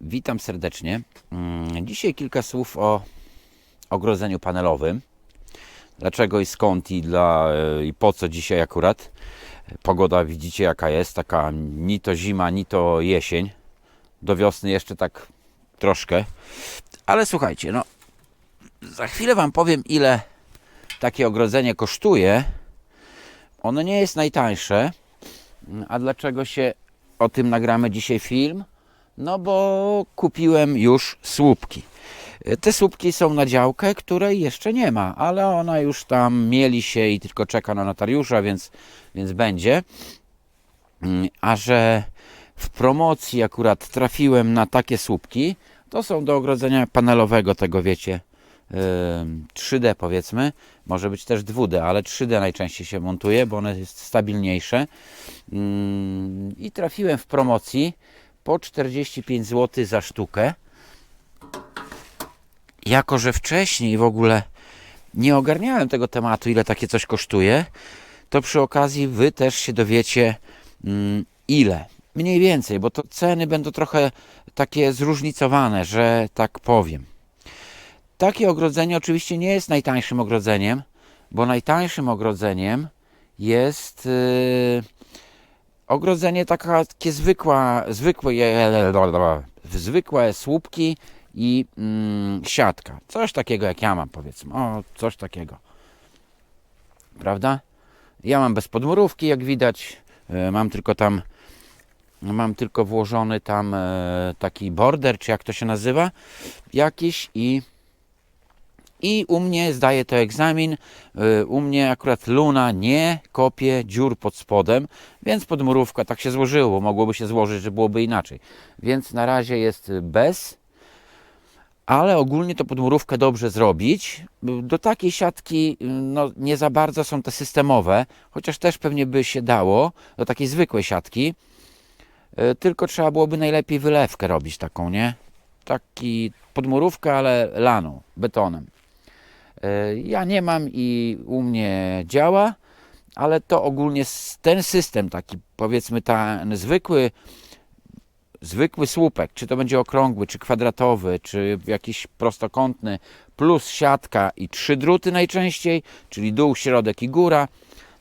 Witam serdecznie. Mm, Dzisiaj kilka słów o ogrodzeniu panelowym. Dlaczego i skąd i, dla, i po co dzisiaj akurat. Pogoda widzicie jaka jest, taka ni to zima, ni to jesień. Do wiosny jeszcze tak troszkę. Ale słuchajcie, no za chwilę Wam powiem ile takie ogrodzenie kosztuje. Ono nie jest najtańsze. A dlaczego się o tym nagramy dzisiaj film? No bo kupiłem już słupki. Te słupki są na działkę, której jeszcze nie ma, ale ona już tam mieli się i tylko czeka na notariusza, więc, więc będzie. Mm, A że w promocji akurat trafiłem na takie słupki, to są do ogrodzenia panelowego, tego wiecie, ym, 3D powiedzmy, może być też 2D, ale 3D najczęściej się montuje, bo one jest stabilniejsze. Ym, I trafiłem w promocji po 45 zł za sztukę. Jako, że wcześniej w ogóle nie ogarniałem tego tematu, ile takie coś kosztuje, to przy okazji Wy też się dowiecie, mm, ile. Mniej więcej, bo to ceny będą trochę takie zróżnicowane, że tak powiem. Takie ogrodzenie oczywiście nie jest najtańszym ogrodzeniem, bo najtańszym ogrodzeniem jest yy, ogrodzenie taka, takie zwykła, zwykłe, zwykłe słupki i mm, siatka. Coś takiego jak ja mam powiedzmy. O, coś takiego. Prawda? Ja mam bez podmurówki, jak widać. E, Mam tylko tam mam tylko włożony tam e, taki border, czy jak to się nazywa, jakiś i i u mnie zdaje to egzamin. y, U mnie akurat Luna nie kopie dziur pod spodem, więc podmurówka tak się złożyło. Mogłoby się złożyć, że byłoby inaczej. Więc na razie jest bez, ale ogólnie to podmurówkę dobrze zrobić. Do takiej siatki y, no, nie za bardzo są te systemowe, chociaż też pewnie by się dało do takiej zwykłej siatki. Y, Tylko trzeba byłoby najlepiej wylewkę robić taką, nie? Taki podmurówkę, ale laną, betonem. E, Ja nie mam i u mnie działa, ale to ogólnie ten system taki powiedzmy ten zwykły zwykły słupek, czy to będzie okrągły, czy kwadratowy, czy jakiś prostokątny, plus siatka i trzy druty najczęściej, czyli dół, środek i góra.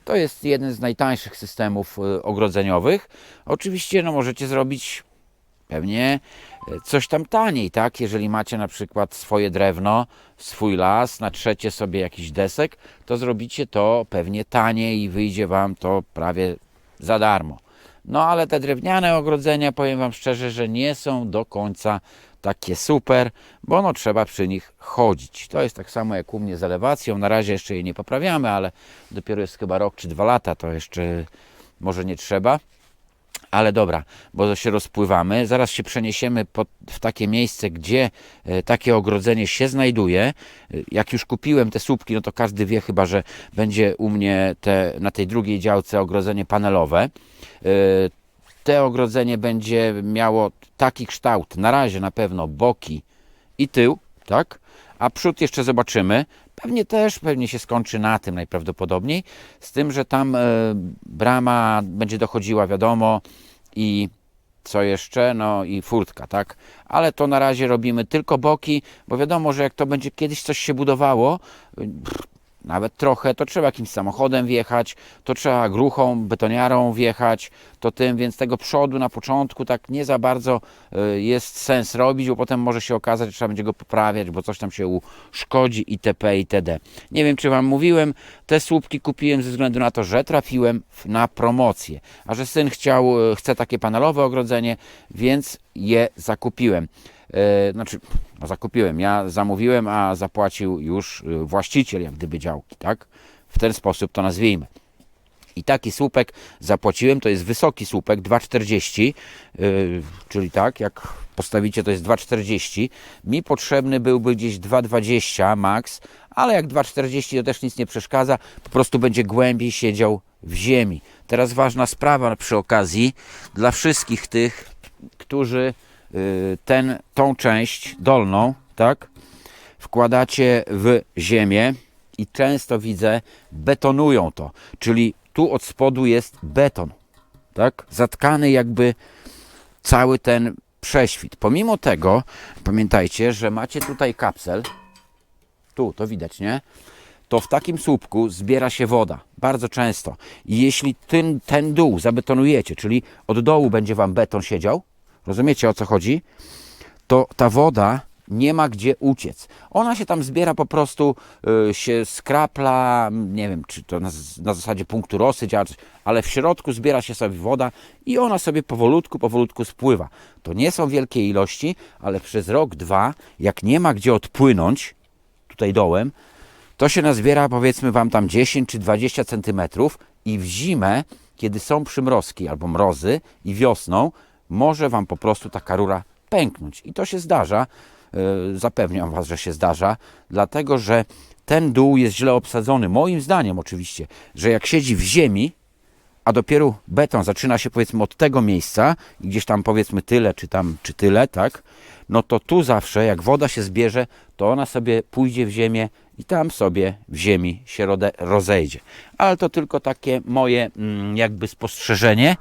To jest jeden z najtańszych systemów y, ogrodzeniowych. Oczywiście no, możecie zrobić pewnie e, coś tam taniej, tak? Jeżeli macie na przykład swoje drewno, swój las, natrzecie sobie jakiś desek, to zrobicie to pewnie taniej i wyjdzie Wam to prawie za darmo. No ale te drewniane ogrodzenia, powiem Wam szczerze, że nie są do końca takie super, bo no trzeba przy nich chodzić. To jest tak samo jak u mnie z elewacją. Na razie jeszcze jej nie poprawiamy, ale dopiero jest chyba rok czy dwa lata, to jeszcze może nie trzeba. Ale dobra, bo się rozpływamy. Zaraz się przeniesiemy pod, w takie miejsce, gdzie e, takie ogrodzenie się znajduje. E, Jak już kupiłem te słupki, no to każdy wie chyba, że będzie u mnie te, na tej drugiej działce ogrodzenie panelowe. E, Te ogrodzenie będzie miało taki kształt, na razie na pewno boki i tył, tak? A przód jeszcze zobaczymy. Pewnie też pewnie się skończy na tym najprawdopodobniej, z tym, że tam e, brama będzie dochodziła, wiadomo, i co jeszcze? No i furtka, tak? Ale to na razie robimy tylko boki, bo wiadomo, że jak to będzie kiedyś coś się budowało, nawet trochę, to trzeba jakimś samochodem wjechać, to trzeba gruchą, betoniarą wjechać, to tym, więc tego przodu na początku tak nie za bardzo y, jest sens robić, bo potem może się okazać, że trzeba będzie go poprawiać, bo coś tam się uszkodzi itp. itd. Nie wiem, czy Wam mówiłem, te słupki kupiłem ze względu na to, że trafiłem na promocję, a że syn chciał, y, chce takie panelowe ogrodzenie, więc je zakupiłem. E, znaczy, no zakupiłem, ja zamówiłem, a zapłacił już y, właściciel, jak gdyby działki, tak? W ten sposób to nazwijmy. I taki słupek zapłaciłem, to jest wysoki słupek, 2,40, yy, czyli tak, jak postawicie to jest 2,40. Mi potrzebny byłby gdzieś 2,20 max, ale jak 2,40 to też nic nie przeszkadza, po prostu będzie głębiej siedział w ziemi. Teraz ważna sprawa przy okazji dla wszystkich tych, którzy ten, tą część dolną, tak, wkładacie w ziemię i często widzę, betonują to, czyli tu od spodu jest beton, tak? Zatkany jakby cały ten prześwit. Pomimo tego, pamiętajcie, że macie tutaj kapsel, tu to widać, nie? To w takim słupku zbiera się woda bardzo często. I jeśli ten, ten dół zabetonujecie, czyli od dołu będzie Wam beton siedział, rozumiecie o co chodzi? To ta woda nie ma gdzie uciec. Ona się tam zbiera po prostu, y, się skrapla, nie wiem, czy to na, na zasadzie punktu rosy działa, ale w środku zbiera się sobie woda i ona sobie powolutku, powolutku spływa. To nie są wielkie ilości, ale przez rok, dwa, jak nie ma gdzie odpłynąć, tutaj dołem, to się nazbiera powiedzmy Wam tam 10 czy 20 centymetrów i w zimę, kiedy są przymrozki albo mrozy i wiosną, może Wam po prostu taka rura pęknąć. I to się zdarza, yy, zapewniam Was, że się zdarza, dlatego że ten dół jest źle obsadzony, moim zdaniem oczywiście, że jak siedzi w ziemi, a dopiero beton zaczyna się powiedzmy od tego miejsca gdzieś tam powiedzmy tyle, czy tam, czy tyle, tak? No to tu zawsze, jak woda się zbierze, to ona sobie pójdzie w ziemię i tam sobie w ziemi się rozejdzie. Ale to tylko takie moje mm, jakby spostrzeżenie.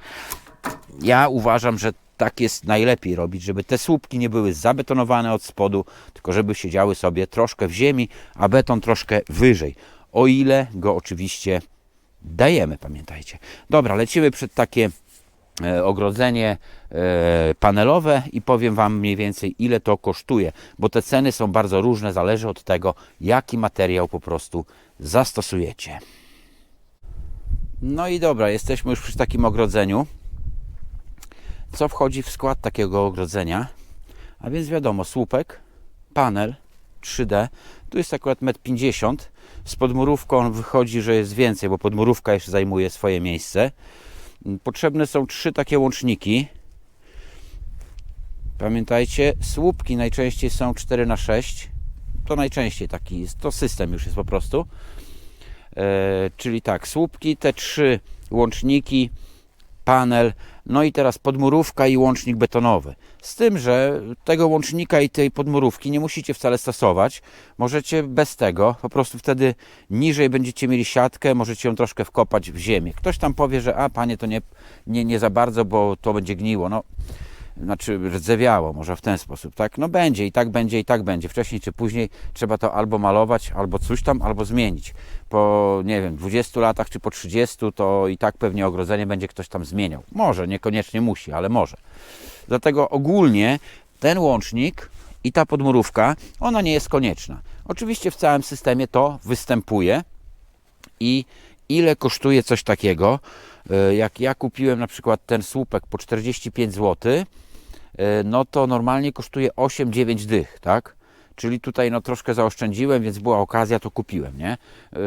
Ja uważam, że tak jest najlepiej robić, żeby te słupki nie były zabetonowane od spodu, tylko żeby siedziały sobie troszkę w ziemi, a beton troszkę wyżej. O ile go oczywiście dajemy, pamiętajcie. Dobra, lecimy przed takie e, ogrodzenie e, panelowe i powiem Wam mniej więcej ile to kosztuje, bo te ceny są bardzo różne, zależy od tego jaki materiał po prostu zastosujecie. No i dobra, jesteśmy już przy takim ogrodzeniu. Co wchodzi w skład takiego ogrodzenia? A więc wiadomo, słupek, panel 3D, tu jest akurat 1,50 m. Z podmurówką wychodzi, że jest więcej, bo podmurówka jeszcze zajmuje swoje miejsce. Potrzebne są trzy takie łączniki. Pamiętajcie, słupki najczęściej są 4 na 6 To najczęściej taki jest, to system już jest po prostu. E, czyli tak, słupki, te trzy łączniki, panel, no i teraz podmurówka i łącznik betonowy. Z tym, że tego łącznika i tej podmurówki nie musicie wcale stosować. Możecie bez tego, po prostu wtedy niżej będziecie mieli siatkę, możecie ją troszkę wkopać w ziemię. Ktoś tam powie, że a panie to nie, nie, nie za bardzo, bo to będzie gniło. No, znaczy rdzewiało, może w ten sposób, tak? No będzie i tak będzie i tak będzie. Wcześniej czy później trzeba to albo malować, albo coś tam, albo zmienić. Po, nie wiem, 20 latach czy po 30 to i tak pewnie ogrodzenie będzie ktoś tam zmieniał. Może, niekoniecznie musi, ale może. Dlatego ogólnie ten łącznik i ta podmurówka, ona nie jest konieczna. Oczywiście w całym systemie to występuje i ile kosztuje coś takiego. E, Jak ja kupiłem na przykład ten słupek po 45 zł, no to normalnie kosztuje 8-9 dych, tak? Czyli tutaj no troszkę zaoszczędziłem, więc była okazja, to kupiłem, nie? Yy,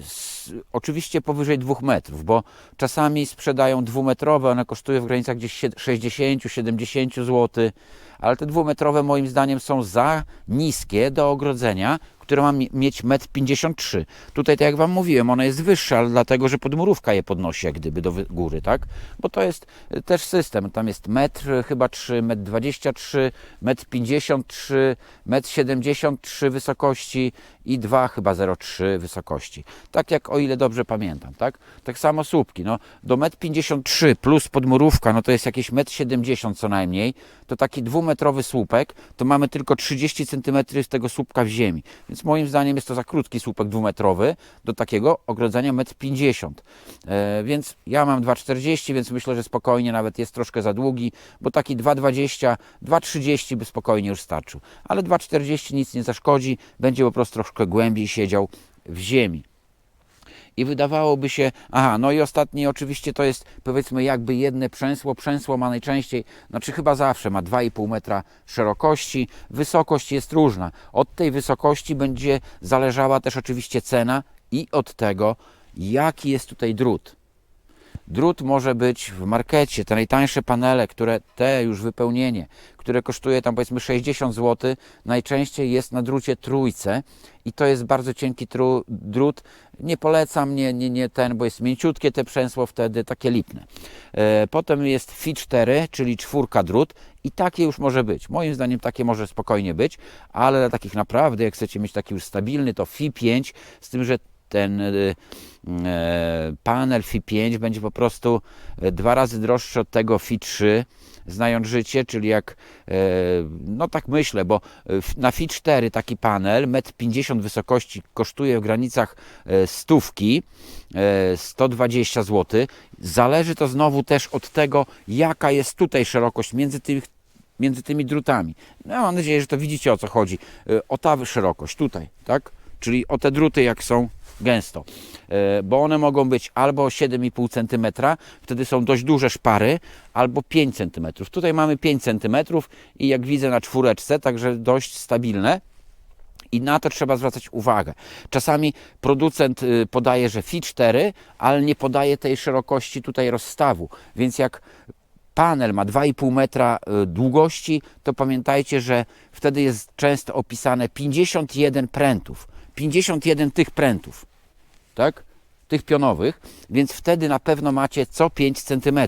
s- oczywiście powyżej 2 metrów, bo czasami sprzedają dwumetrowe, one kosztują w granicach gdzieś 60-70 zł, ale te dwumetrowe moim zdaniem są za niskie do ogrodzenia, które ma mi- mieć 1,53 m. Tutaj, tak jak Wam mówiłem, ona jest wyższa, ale dlatego, że podmurówka je podnosi jak gdyby do góry, tak? Bo to jest y, też system, tam jest metr chyba 3, metr 23, metr 53, metr 73 wysokości i 2 chyba 0,3 wysokości. Tak jak o ile dobrze pamiętam, tak? Tak samo słupki, no do metr 53 plus podmurówka, no to jest jakieś metr 70 co najmniej, to taki dwumetrowy słupek, to mamy tylko 30 cm z tego słupka w ziemi. Więc moim zdaniem jest to za krótki słupek dwumetrowy do takiego ogrodzenia 1,50 m. E, więc ja mam 2,40 więc myślę, że spokojnie nawet jest troszkę za długi, bo taki 2,20, 2,30 by spokojnie już starczył. Ale 2,40 nic nie zaszkodzi, będzie po prostu troszkę głębiej siedział w ziemi. I wydawałoby się, aha, no i ostatni oczywiście to jest powiedzmy jakby jedne przęsło. Przęsło ma najczęściej, znaczy chyba zawsze ma 2,5 metra szerokości. Wysokość jest różna. Od tej wysokości będzie zależała też oczywiście cena i od tego, jaki jest tutaj drut. Drut może być w markecie, te najtańsze panele, które te już wypełnienie, które kosztuje tam powiedzmy 60 zł, najczęściej jest na drucie trójce i to jest bardzo cienki tru, drut. Nie polecam, nie, nie, nie ten, bo jest mięciutkie te przęsło wtedy, takie lipne. E, potem jest Fi 4, czyli czwórka drut i takie już może być. Moim zdaniem takie może spokojnie być, ale dla takich naprawdę, jak chcecie mieć taki już stabilny, to Fi 5, z tym, że ten e, e, panel FI5 będzie po prostu e, dwa razy droższy od tego FI3 znając życie, czyli jak, no tak myślę, bo na FI 4 taki panel, 1,50 m wysokości kosztuje w granicach stówki, e, 120 zł. Zależy to znowu też od tego, jaka jest tutaj szerokość między między tymi drutami. No, mam nadzieję, że to widzicie o co chodzi. O ta szerokość tutaj, tak? Czyli o te druty jak są gęsto. E, Bo one mogą być albo 7,5 cm, wtedy są dość duże szpary, albo 5 cm. Tutaj mamy 5 cm i jak widzę na czwóreczce, także dość stabilne. I na to trzeba zwracać uwagę. Czasami producent y, podaje, że FI 4, ale nie podaje tej szerokości tutaj rozstawu. Więc jak panel ma 2,5 metra y, długości, to pamiętajcie, że wtedy jest często opisane 51 prętów. 51 tych prętów, tak? Tych pionowych, więc wtedy na pewno macie co 5 cm.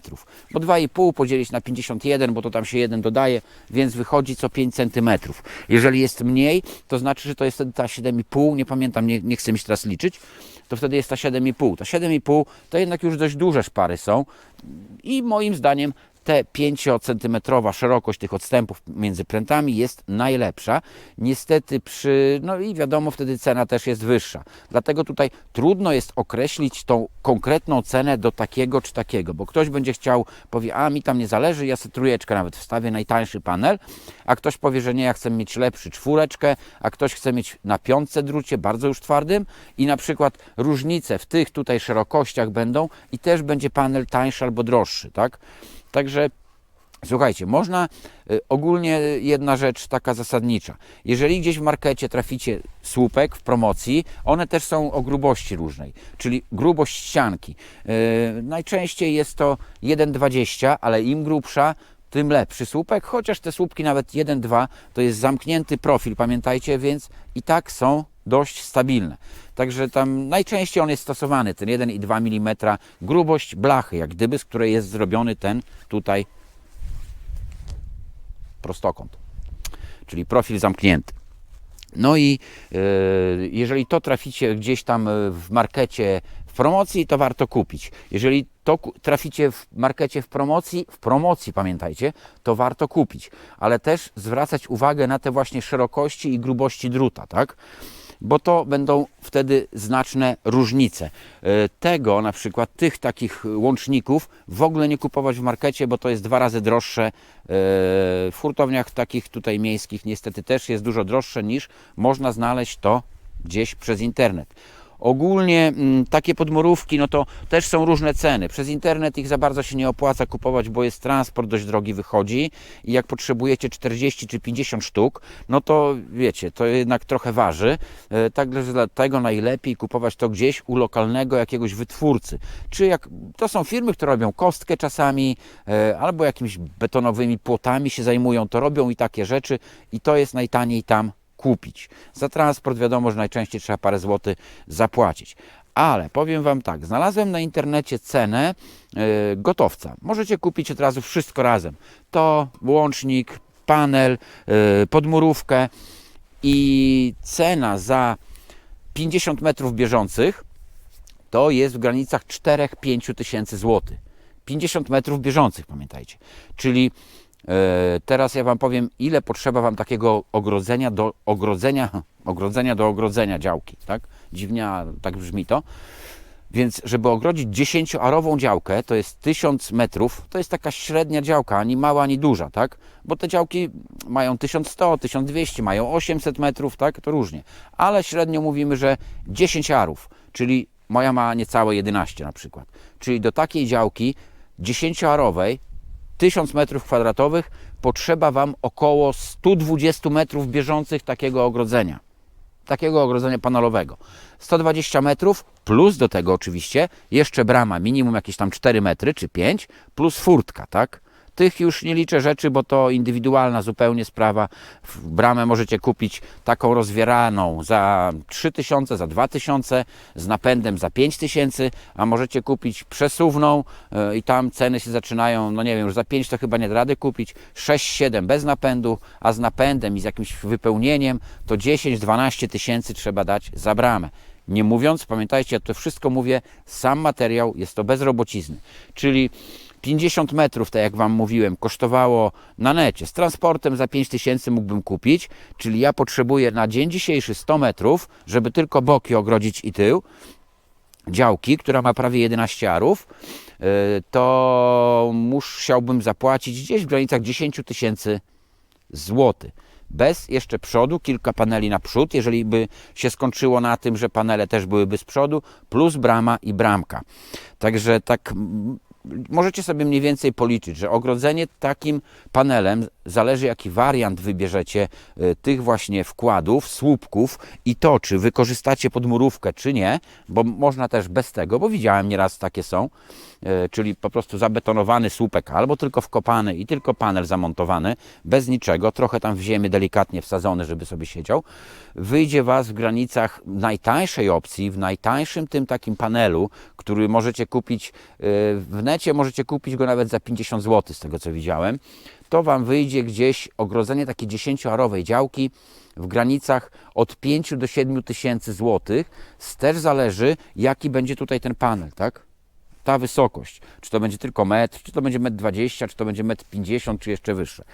Bo 2,5 podzielić na 51, bo to tam się jeden dodaje, więc wychodzi co 5 cm. Jeżeli jest mniej, to znaczy, że to jest wtedy ta 7,5, nie pamiętam, nie, nie chcę mi się teraz liczyć, to wtedy jest ta 7,5. Ta 7,5 to jednak już dość duże szpary są i moim zdaniem te 5-centymetrowa szerokość tych odstępów między prętami jest najlepsza. Niestety przy, no i wiadomo, wtedy cena też jest wyższa. Dlatego tutaj trudno jest określić tą konkretną cenę do takiego czy takiego, bo ktoś będzie chciał, powie, a mi tam nie zależy, ja sobie trójeczkę nawet wstawię, najtańszy panel, a ktoś powie, że nie, ja chcę mieć lepszy czwóreczkę, a ktoś chce mieć na piątce drucie, bardzo już twardym i na przykład różnice w tych tutaj szerokościach będą i też będzie panel tańszy albo droższy, tak? Także Słuchajcie, można y, ogólnie jedna rzecz taka zasadnicza. Jeżeli gdzieś w markecie traficie słupek w promocji, one też są o grubości różnej, czyli grubość ścianki. Yy, najczęściej jest to 1,20, ale im grubsza, tym lepszy słupek, chociaż te słupki nawet 1,2 to jest zamknięty profil, pamiętajcie, więc i tak są dość stabilne. Także tam najczęściej on jest stosowany, ten 1,2 mm grubość blachy, jak gdyby, z której jest zrobiony ten tutaj prostokąt, czyli profil zamknięty. No i e, jeżeli to traficie gdzieś tam e, w markecie w promocji, to warto kupić. Jeżeli to traficie w markecie w promocji, w promocji pamiętajcie, to warto kupić, ale też zwracać uwagę na te właśnie szerokości i grubości druta, tak? Bo to będą wtedy znaczne różnice. E, Tego na przykład, tych takich łączników w ogóle nie kupować w markecie, bo to jest dwa razy droższe. E, W hurtowniach takich tutaj miejskich niestety też jest dużo droższe niż można znaleźć to gdzieś przez internet. Ogólnie mm, takie podmurówki, no to też są różne ceny. Przez internet ich za bardzo się nie opłaca kupować, bo jest transport dość drogi wychodzi i jak potrzebujecie 40 czy 50 sztuk, no to wiecie, to jednak trochę waży. E, Także dlatego najlepiej kupować to gdzieś u lokalnego jakiegoś wytwórcy. Czy jak to są firmy, które robią kostkę czasami, e, albo jakimiś betonowymi płotami się zajmują, to robią i takie rzeczy i to jest najtaniej tam kupić. Za transport wiadomo, że najczęściej trzeba parę złotych zapłacić. Ale powiem Wam tak, znalazłem na internecie cenę e, gotowca. Możecie kupić od razu wszystko razem. To łącznik, panel, e, podmurówkę i cena za 50 metrów bieżących to jest w granicach 4-5 tysięcy złotych. 50 metrów bieżących, pamiętajcie. Czyli teraz ja Wam powiem, ile potrzeba Wam takiego ogrodzenia do ogrodzenia, ogrodzenia do ogrodzenia działki, tak? Dziwnie, a tak brzmi to. Więc, żeby ogrodzić 10-arową działkę, to jest 1000 metrów, to jest taka średnia działka, ani mała, ani duża, tak? Bo te działki mają 1100, 1200, mają 800 metrów, tak? To różnie. Ale średnio mówimy, że 10 arów, czyli moja ma niecałe 11 na przykład. Czyli do takiej działki 10-arowej 1000 metrów kwadratowych potrzeba Wam około 120 metrów bieżących takiego ogrodzenia takiego ogrodzenia panelowego. 120 metrów, plus do tego oczywiście jeszcze brama, minimum jakieś tam 4 metry czy 5, plus furtka, tak? Tych już nie liczę rzeczy, bo to indywidualna zupełnie sprawa. W Bramę możecie kupić taką rozwieraną za 3000, za 2000, z napędem za 5000, a możecie kupić przesuwną e, i tam ceny się zaczynają, no nie wiem, już za 5 to chyba nie da rady kupić, 6-7 bez napędu, a z napędem i z jakimś wypełnieniem to 10-12 tysięcy trzeba dać za bramę. Nie mówiąc, pamiętajcie, ja to wszystko mówię, sam materiał jest to bez robocizny. Czyli 50 metrów, tak jak Wam mówiłem, kosztowało na necie. Z transportem za 5 tysięcy mógłbym kupić, czyli ja potrzebuję na dzień dzisiejszy 100 metrów, żeby tylko boki ogrodzić i tył działki, która ma prawie 11 arów, y, to musiałbym zapłacić gdzieś w granicach 10 tysięcy złotych. Bez jeszcze przodu, kilka paneli na przód, jeżeli by się skończyło na tym, że panele też byłyby z przodu, plus brama i bramka. Także tak możecie sobie mniej więcej policzyć, że ogrodzenie takim panelem, zależy jaki wariant wybierzecie y, tych właśnie wkładów, słupków i to, czy wykorzystacie podmurówkę, czy nie, bo można też bez tego, bo widziałem nieraz takie są, y, czyli po prostu zabetonowany słupek albo tylko wkopany i tylko panel zamontowany, bez niczego, trochę tam w ziemię delikatnie wsadzony, żeby sobie siedział, wyjdzie Was w granicach najtańszej opcji, w najtańszym tym takim panelu, który możecie kupić y, w necie, możecie kupić go nawet za 50 zł, z tego co widziałem, to Wam wyjdzie gdzieś ogrodzenie takiej 10-arowej działki w granicach od 5 do 7 tysięcy złotych. Też zależy, jaki będzie tutaj ten panel, tak? Ta wysokość. Czy to będzie tylko metr, czy to będzie metr 20, czy to będzie metr 50, czy jeszcze wyższe.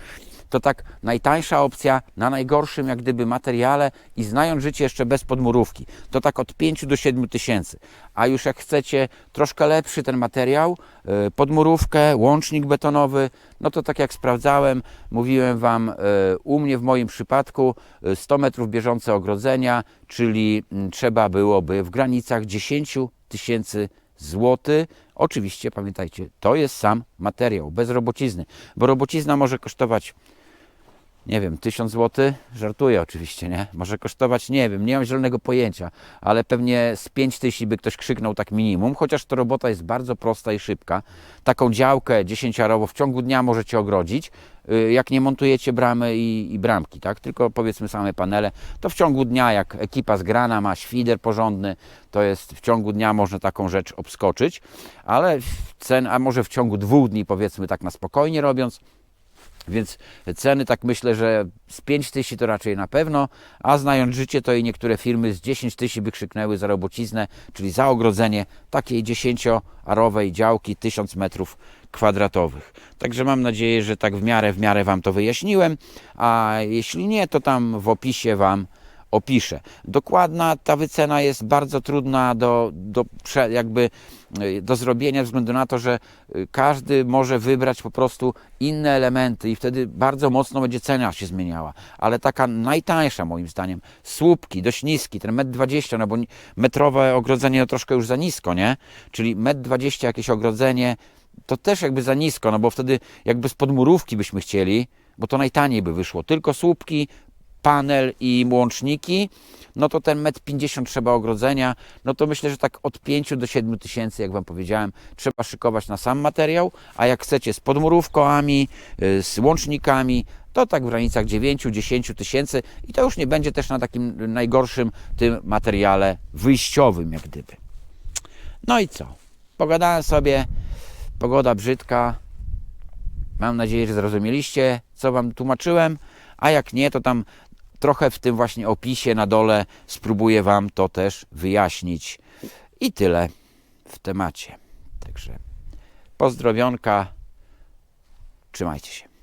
To tak najtańsza opcja na najgorszym jak gdyby materiale i znając życie jeszcze bez podmurówki, to tak od 5 do 7 tysięcy. A już jak chcecie troszkę lepszy ten materiał, y, podmurówkę, łącznik betonowy, no to tak jak sprawdzałem, mówiłem Wam, y, u mnie w moim przypadku y, 100 metrów bieżące ogrodzenia, czyli mm, trzeba byłoby w granicach 10 tysięcy złotych. Oczywiście pamiętajcie, to jest sam materiał, bez robocizny, bo robocizna może kosztować nie wiem, 1000 zł, żartuję oczywiście, nie? Może kosztować, nie wiem, nie mam zielonego pojęcia, ale pewnie z 5000 by ktoś krzyknął tak minimum, chociaż to robota jest bardzo prosta i szybka. Taką działkę 10-arową w ciągu dnia możecie ogrodzić, y, jak nie montujecie bramy i, i bramki, tak? Tylko powiedzmy same panele, to w ciągu dnia, jak ekipa zgrana ma świder porządny, to jest w ciągu dnia można taką rzecz obskoczyć, ale cen, a może w ciągu dwóch dni powiedzmy tak na spokojnie robiąc, więc ceny tak myślę, że z 5 tysięcy to raczej na pewno, a znając życie, to i niektóre firmy z 10 tysięcy by krzyknęły za robociznę, czyli za ogrodzenie takiej 10-arowej działki 1000 metrów kwadratowych. Także mam nadzieję, że tak w miarę, w miarę Wam to wyjaśniłem, a jeśli nie, to tam w opisie Wam opiszę. Dokładna ta wycena jest bardzo trudna do, do jakby y, do zrobienia ze względu na to, że y, każdy może wybrać po prostu inne elementy i wtedy bardzo mocno będzie cena się zmieniała. Ale taka najtańsza moim zdaniem, słupki dość niski, ten metr 20, no bo metrowe ogrodzenie to troszkę już za nisko, nie? Czyli metr 20 jakieś ogrodzenie, to też jakby za nisko, no bo wtedy jakby z podmurówki byśmy chcieli, bo to najtaniej by wyszło. Tylko słupki, panel i łączniki, no to ten metr 50 trzeba ogrodzenia, no to myślę, że tak od 5 do 7 tysięcy, jak Wam powiedziałem, trzeba szykować na sam materiał, a jak chcecie z podmurówkami, y, z łącznikami, to tak w granicach 9-10 tysięcy i to już nie będzie też na takim najgorszym tym materiale wyjściowym, jak gdyby. No i co? Pogadałem sobie, pogoda brzydka. Mam nadzieję, że zrozumieliście, co Wam tłumaczyłem, a jak nie, to tam trochę w tym właśnie opisie na dole spróbuję Wam to też wyjaśnić. I tyle w temacie. Także pozdrowionka, trzymajcie się.